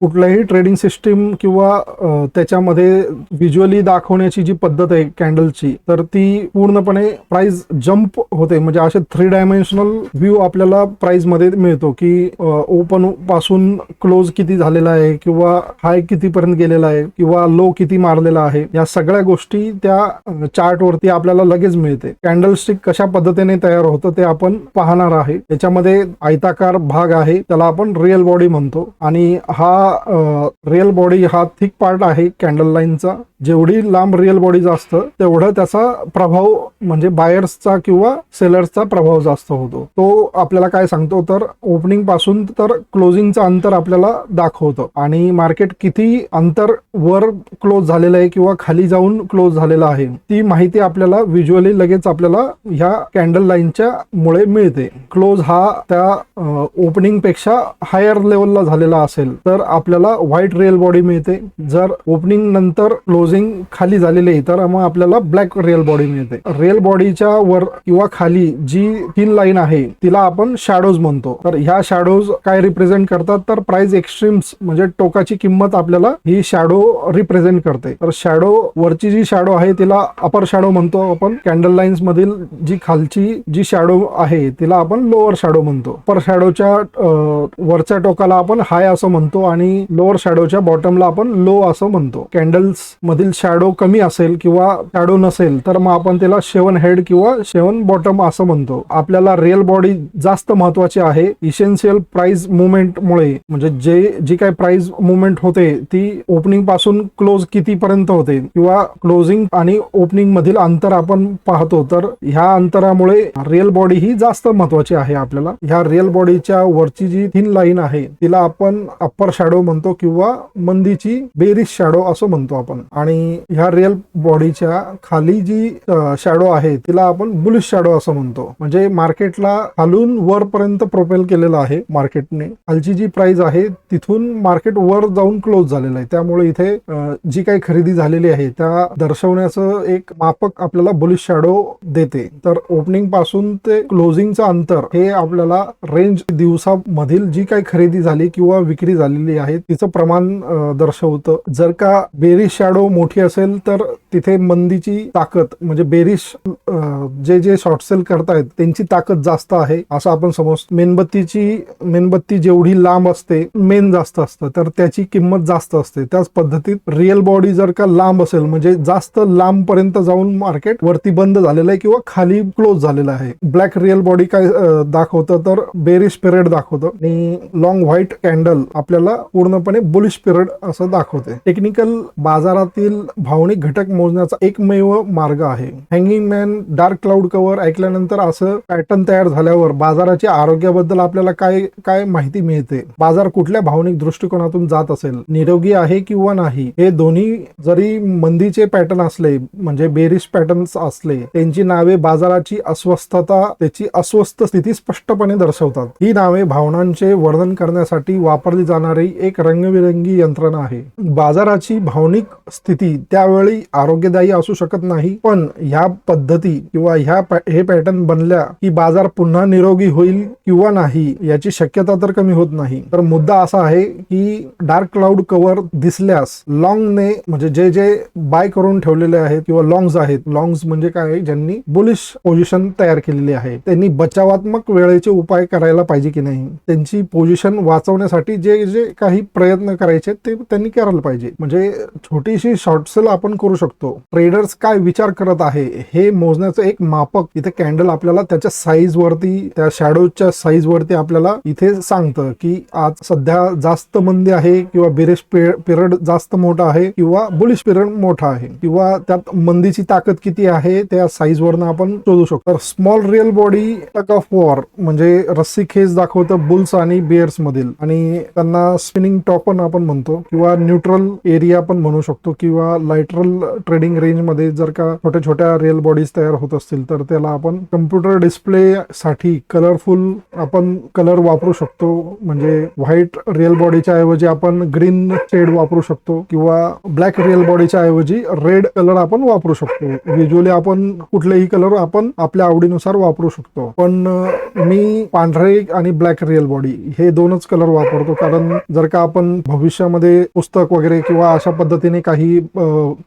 कुठल्याही trading system किंवा त्याच्यामध्ये व्हिज्युअली दाखवण्याची जी पद्धत आहे कॅन्डलची तर ती पूर्णपणे प्राइस जम्प होते. म्हणजे असे थ्री डायमेन्शनल व्ह्यू आपल्याला प्राइसमध्ये मिळतो की ओपनपासून क्लोज किती झालेला आहे किंवा हाय कितीपर्यंत गेलेला आहे किंवा लो किती मारलेला आहे या सगळ्या गोष्टी त्या चार्ट वरती आपल्याला लगेच मिळते. कॅन्डल स्टिक कशा पद्धतीने तयार होतं ते आपण पाहणार आहे. त्याच्यामध्ये आयताकार भाग आहे त्याला आपण रिअल बॉडी म्हणतो. आणि हा रिअल बॉडी हा थिक पार्ट आहे कॅन्डल लाईनचा जेवढी लांब रिअल बॉडी जास्त तेवढं त्याचा प्रभाव म्हणजे बायर्सचा किंवा सेलर्सचा प्रभाव जास्त होतो. तो आपल्याला काय सांगतो तर ओपनिंगपासून तर क्लोजिंगचं अंतर आपल्याला दाखवतं. आणि मार्केट किती अंतर वर क्लोज झालेलं आहे किंवा खाली जाऊन क्लोज झालेलं आहे ती माहिती आपल्याला व्हिज्युअली लगेच आपल्याला ह्या कॅन्डल लाईनच्या मुळे मिळते. क्लोज हा त्या ओपनिंगपेक्षा हायर लेवलला झालेला असेल तर आपल्याला व्हाईट रिअल बॉडी मिळते. जर ओपनिंग नंतर क्लोजिंग खाली झालेली तर मग आपल्याला ब्लॅक रिअल बॉडी मिळते. रिअल बॉडीच्या वर किंवा खाली जी तीन लाईन आहे तिला आपण शॅडोज म्हणतो. तर ह्या शॅडोज काय रिप्रेझेंट करतात? तर प्राइस एक्स्ट्रीम्स म्हणजे टोकाची किंमत आपल्याला ही शॅडो रिप्रेझेंट करते. तर शॅडो वरची जी शॅडो आहे तिला अपर शॅडो म्हणतो आपण. कॅन्डल लाईन्स मधील जी खालची जी शॅडो आहे तिला आपण लोअर शॅडो म्हणतो. अपर शॅडोच्या वरच्या टोकाला आपण हाय असं म्हणतो आणि लोअर शॅडोच्या बॉटमला आपण लो असं म्हणतो. कॅन्डल्स मधील शॅडो कमी असेल किंवा शॅडो नसेल तर मग आपण त्याला शेवन हेड किंवा शेवन बॉटम असं म्हणतो. आपल्याला रिअल बॉडी जास्त महत्वाची आहे. इसेन्शियल प्राइस मुवमेंट मुळे म्हणजे जे जी काही प्राइस मुवमेंट होते ती ओपनिंगपासून क्लोज कितीपर्यंत होते? किंवा क्लोजिंग आणि ओपनिंग मधील अंतर आपण पाहतो तर ह्या अंतरामुळे रिअल बॉडी ही जास्त महत्वाची आहे आपल्याला. ह्या रिअल बॉडीच्या वरची जी थिन लाईन आहे तिला आपण अप्पर शॅडो म्हणतो किंवा मंदीची बेरीज शॅडो असं म्हणतो आपण. आणि ह्या रिअल बॉडीच्या खाली जी शॅडो आहे तिला आपण बुलिश शॅडो असं म्हणतो. म्हणजे मार्केटला खालून वरपर्यंत प्रोपेल केलेलं आहे मार्केटने खालची जी प्राइस आहे तिथून मार्केट वर जाऊन क्लोज झालेलं आहे. त्यामुळे इथे जी काही खरेदी झालेली आहे त्या दर्शवण्याचं एक मापक आपल्याला बुलिश शॅडो देते. तर ओपनिंगपासून ते क्लोजिंगचं अंतर हे आपल्याला रेंज दिवसामधील जी काही खरेदी झाली किंवा विक्री झालेली आहे आहे तिचं प्रमाण दर्शवतं. जर का बेरीश शॅडो मोठी असेल तर तिथे मंदीची ताकद म्हणजे बेरिश जे जे शॉर्ट सेल करतायत त्यांची ताकद जास्त आहे असं आपण समजतो मेणबत्तीची मेणबत्ती जेवढी लांब असते मेन जास्त असतं तर त्याची किंमत जास्त असते. त्याच पद्धतीत रिअल बॉडी जर का लांब असेल म्हणजे जास्त लांब पर्यंत जाऊन मार्केट वरती बंद झालेलं आहे किंवा खाली क्लोज झालेलं आहे. ब्लॅक रिअल बॉडी काय दाखवतं तर बेरिश पिरियड दाखवतं. आणि लॉंग व्हाईट कॅन्डल आपल्याला पूर्णपणे बुलिश पिरियड असं दाखवते. टेक्निकल बाजारातील भावनिक घटक मोजण्याचा एकमेव मार्ग आहे. Hanging man dark cloud cover ऐकल्यानंतर असं पॅटर्न तयार झाल्यावर बाजाराच्या आरोग्याबद्दल आपल्याला काय काय माहिती मिळते? बाजार कुठल्या भावनिक दृष्टिकोनातून जात असेल? निरोगी आहे किंवा नाही? हे दोन्ही जरी मंदीचे पॅटर्न असले म्हणजे बेरिश पॅटर्न्स असले त्यांची नावे बाजाराची अस्वस्थता त्याची अस्वस्थ स्थिती स्पष्टपणे दर्शवतात. ही नावे भावनांचे वर्णन करण्यासाठी वापरली जाणारी एक रंगबिरंगी यंत्रणा आहे. बाजाराची भावनिक स्थिती त्यावेळी आरोग्यदायी असू शकत नाही. पण ह्या पद्धती किंवा ह्या पॅ- हे पॅटर्न बनल्या की बाजार पुन्हा निरोगी होईल किंवा नाही याची शक्यता तर कमी होत नाही. तर मुद्दा असा आहे की डार्क क्लाउड कव्हर दिसल्यास लॉंगने म्हणजे जे जे बाय करून ठेवलेले आहेत किंवा लॉंग्स आहेत लॉंग्स म्हणजे काय ज्यांनी बुलिश पोझिशन तयार केलेली आहे त्यांनी बचावात्मक वेळेचे उपाय करायला पाहिजे की नाही? त्यांची पोझिशन वाचवण्यासाठी जे जे काही प्रयत्न करायचे ते त्यांनी करायला पाहिजे. म्हणजे छोटी छोटीशी शॉर्टसेल आपण करू शकतो. ट्रेडर्स काय विचार करत आहे हे मोजण्याचं एक मापक इथे कॅन्डल आपल्याला त्याच्या साईज वरती त्या शॅडोच्या साईज वरती आपल्याला इथे सांगतं की आज सध्या जास्त मंदी आहे किंवा बेरेश पिरियड जास्त मोठा आहे किंवा बुलिश पिरियड मोठा आहे किंवा त्यात मंदीची ताकद किती आहे त्या साईज वरनं आपण शोधू शकतो. तर small real body tug of war म्हणजे रस्सी खेच दाखवतं बुल्स आणि बिअर्स मधील. आणि त्यांना स्पिनिंग टॉप पण आपण म्हणतो किंवा न्यूट्रल एरिया पण म्हणू शकतो. किंवा लायटरल ट्रेडिंग रेंजमध्ये जर का छोट्या छोट्या रिअल बॉडीज तयार होत असतील तर त्याला आपण कम्प्युटर डिस्प्ले साठी कलरफुल आपण कलर वापरू शकतो. म्हणजे व्हाईट रिअल बॉडीच्या ऐवजी आपण ग्रीन शेड वापरू शकतो किंवा ब्लॅक रिअल बॉडीच्या ऐवजी रेड कलर आपण वापरू शकतो. व्हिज्युअली आपण कुठलेही कलर आपण आपल्या आवडीनुसार वापरू शकतो. पण मी पांढरे आणि ब्लॅक रिअल बॉडी हे दोनच कलर वापरतो. कारण जर का आपण भविष्यामध्ये पुस्तक वगैरे किंवा अशा पद्धतीने काही काही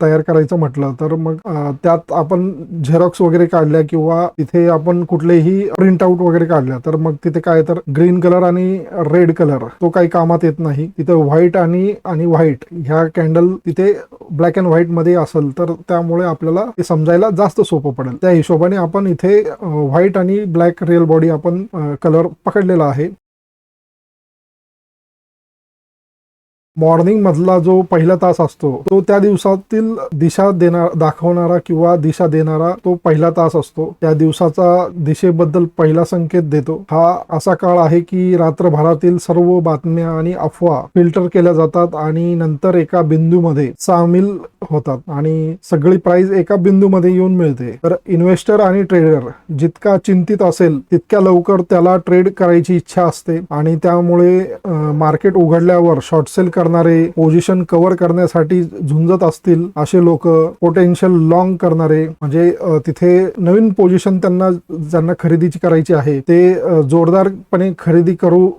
तयार करायचं म्हटलं तर मग त्यात आपण झेरॉक्स वगैरे काढल्या किंवा तिथे आपण कुठलेही प्रिंट आउट वगैरे काढल्या तर मग तिथे काय तर ग्रीन कलर आणि रेड कलर तो काही कामात येत नाही. तिथे व्हाईट आणि आणि व्हाईट ह्या कॅन्डल तिथे ब्लॅक अँड व्हाईटमध्ये असेल तर त्यामुळे आपल्याला ते समजायला जास्त सोपं पडेल. त्या हिशोबाने आपण इथे व्हाईट आणि ब्लॅक रिअल बॉडी आपण कलर पकडलेला आहे. मॉर्निंग मधला जो पहिला तास असतो तो त्या दिवसातील दिशा देणार दाखवणारा किंवा दिशा देणारा तो पहिला तास असतो. त्या दिवसाचा दिशेबद्दल पहिला संकेत देतो. हा असा काळ आहे की रात्रभरातील सर्व बातम्या आणि अफवा फिल्टर केल्या जातात आणि नंतर एका बिंदूमध्ये सामील होतात आणि सगळी प्राइस एका बिंदूमध्ये येऊन मिळते. तर इन्व्हेस्टर आणि ट्रेडर जितका चिंतित असेल तितक्या लवकर त्याला ट्रेड करायची इच्छा असते आणि त्यामुळे मार्केट उघडल्यावर शॉर्ट सेल करणारे पोझिशन कव्हर करण्यासाठी झुंजत असतील असे लोक पोटेन्शियल लॉंग करणारे. म्हणजे तिथे नवीन पोझिशन त्यांना ज्यांना खरेदीची करायची आहे ते जोरदारपणे खरेदी करू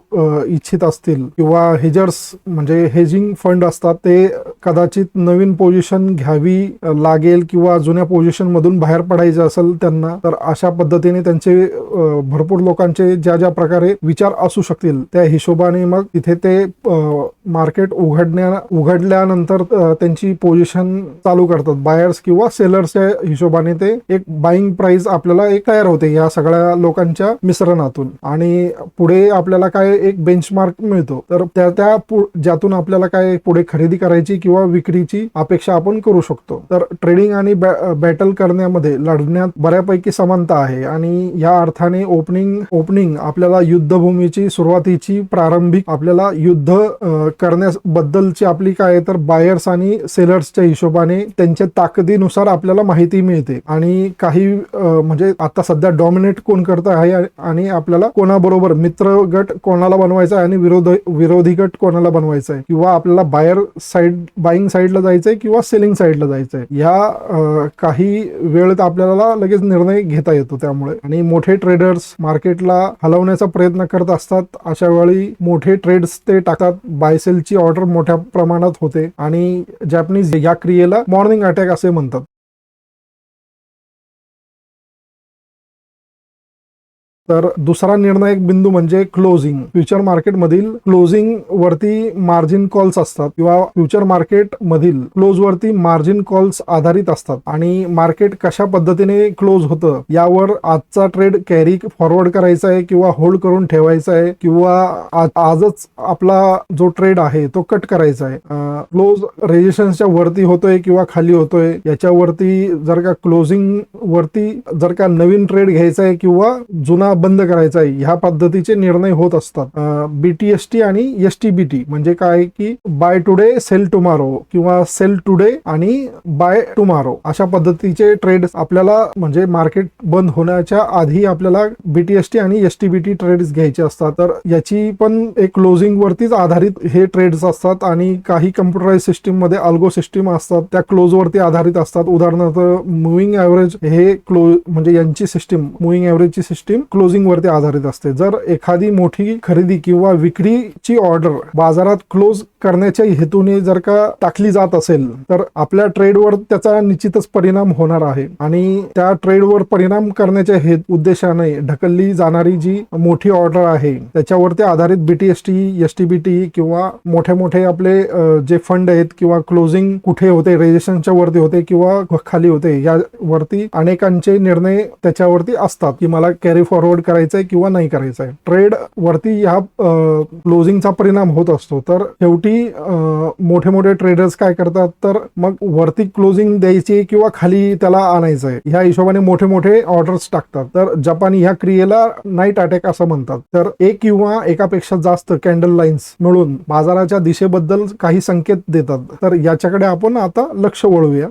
इच्छित असतील. किंवा हेजर्स म्हणजे हेजिंग फंड असतात ते कदाचित नवीन पोझिशन घ्यावी लागेल किंवा जुन्या पोझिशनमधून बाहेर पडायचं असेल त्यांना तर अशा पद्धतीने त्यांचे भरपूर लोकांचे ज्या ज्या प्रकारे विचार असू शकतील त्या हिशोबाने मग तिथे ते मार्केट उघडण्या उघडल्यानंतर त्यांची पोझिशन चालू करतात. बायर्स किंवा सेलर्सच्या हिशोबाने ते एक बाईंग प्राइस आपल्याला एक तयार होते या सगळ्या लोकांच्या मिश्रणातून. आणि पुढे आपल्याला काय एक बेंचमार्क मिळतो तर त्या त्या पु- ज्यातून आपल्याला काय पुढे खरेदी करायची किंवा किंवा विक्रीची अपेक्षा आपण करू शकतो. तर ट्रेडिंग आणि बॅटल करण्यामध्ये लढण्यात बऱ्यापैकी समानता आहे आणि या अर्थाने ओपनिंग ओपनिंग आपल्याला युद्धभूमीची सुरुवातीची प्रारंभिक आपल्याला युद्ध करण्याबद्दलची आपली काय आहे तर बायर्स आणि सेलर्सच्या हिशोबाने त्यांच्या ताकदीनुसार आपल्याला माहिती मिळते. आणि काही म्हणजे आता सध्या डॉमिनेट कोण करत आहे आणि आपल्याला कोणाबरोबर मित्र गट कोणाला बनवायचा आहे आणि विरोध विरोधी गट कोणाला बनवायचा आहे किंवा आपल्याला बायर साईड बाईंग साईडला जायचंय किंवा सेलिंग साईडला जायचंय. या काही वेळेत आपल्याला लगेच निर्णय घेता येतो त्यामुळे. आणि मोठे ट्रेडर्स मार्केटला हलवण्याचा प्रयत्न करत असतात अशा वेळी मोठे ट्रेड्स ते टाकतात. बायसेलची ऑर्डर मोठ्या प्रमाणात होते. आणि जॅपनीज या क्रियेला मॉर्निंग अटॅक असे म्हणतात. तर दुसरा निर्णायक बिंदू म्हणजे क्लोजिंग फ्युचर मार्केट मधील क्लोजिंग वरती मार्जिन कॉल्स असतात किंवा फ्युचर मार्केट मधील क्लोज वरती मार्जिन कॉल्स आधारित असतात. आणि मार्केट कशा पद्धतीने क्लोज होतं यावर आजचा ट्रेड कॅरी फॉरवर्ड करायचा आहे किंवा होल्ड करून ठेवायचा आहे किंवा आज- आजच आपला जो ट्रेड आहे तो कट करायचा आहे. क्लोज रेजिस्टन्सच्या वरती होतोय किंवा खाली होतोय याच्यावरती जर का क्लोजिंग वरती जर का नवीन ट्रेड घ्यायचा आहे किंवा जुना बंद करायचा आहे. ह्या पद्धतीचे निर्णय होत असतात. बीटीएसटी आणि एस टी बी टी म्हणजे काय की बाय टुडे सेल टुमारो किंवा सेल टुडे आणि बाय टुमारो अशा पद्धतीचे ट्रेड आपल्याला म्हणजे मार्केट बंद होण्याच्या आधी आपल्याला बीटीएसटी आणि S T B T trades घ्यायचे असतात. तर याची पण एक क्लोजिंग वरतीच आधारित हे ट्रेड्स असतात आणि काही कम्प्युटराइज सिस्टीममध्ये अल्गो सिस्टीम असतात. त्या क्लोज वरती आधारित असतात. उदाहरणार्थ मुव्हिंग ऍव्हरेज हे क्लोज म्हणजे यांची सिस्टीम मुव्हिंग ऍव्हरेजची सिस्टीम क्लोज वरती आधारित असते. जर एखादी मोठी खरेदी किंवा विक्रीची ऑर्डर बाजारात क्लोज करण्याच्या हेतूने जर का टाकली जात असेल तर आपल्या ट्रेडवर त्याचा निश्चितच परिणाम होणार आहे. आणि त्या ट्रेडवर परिणाम करण्याच्या हे उद्देशाने ढकलली जाणारी जी मोठी ऑर्डर आहे त्याच्यावरती आधारित BTST S T B T किंवा मोठे मोठे आपले जे फंड आहेत किंवा क्लोजिंग कुठे होते रेजिस्ट्रेशनच्या वरती होते किंवा खाली होते यावरती अनेकांचे निर्णय त्याच्यावरती असतात की मला कॅरी फॉरवर्ड करायचंय किंवा नाही करायचंय. ट्रेड वरती ह्या क्लोजिंगचा परिणाम होत असतो. तर शेवटी अ, मोठे मोठे ट्रेडर्स काय करतात तर मग वरती क्लोजिंग द्यायची किंवा खाली त्याला आणायचं आहे ह्या हिशोबाने मोठे मोठे ऑर्डर्स टाकतात. तर जपानी ह्या क्रियेला नाईट अटॅक असं म्हणतात. तर एक किंवा एकापेक्षा जास्त कॅन्डल लाईन्स मिळून बाजाराच्या दिशेबद्दल काही संकेत देतात. तर याच्याकडे आपण आता लक्ष वळूया.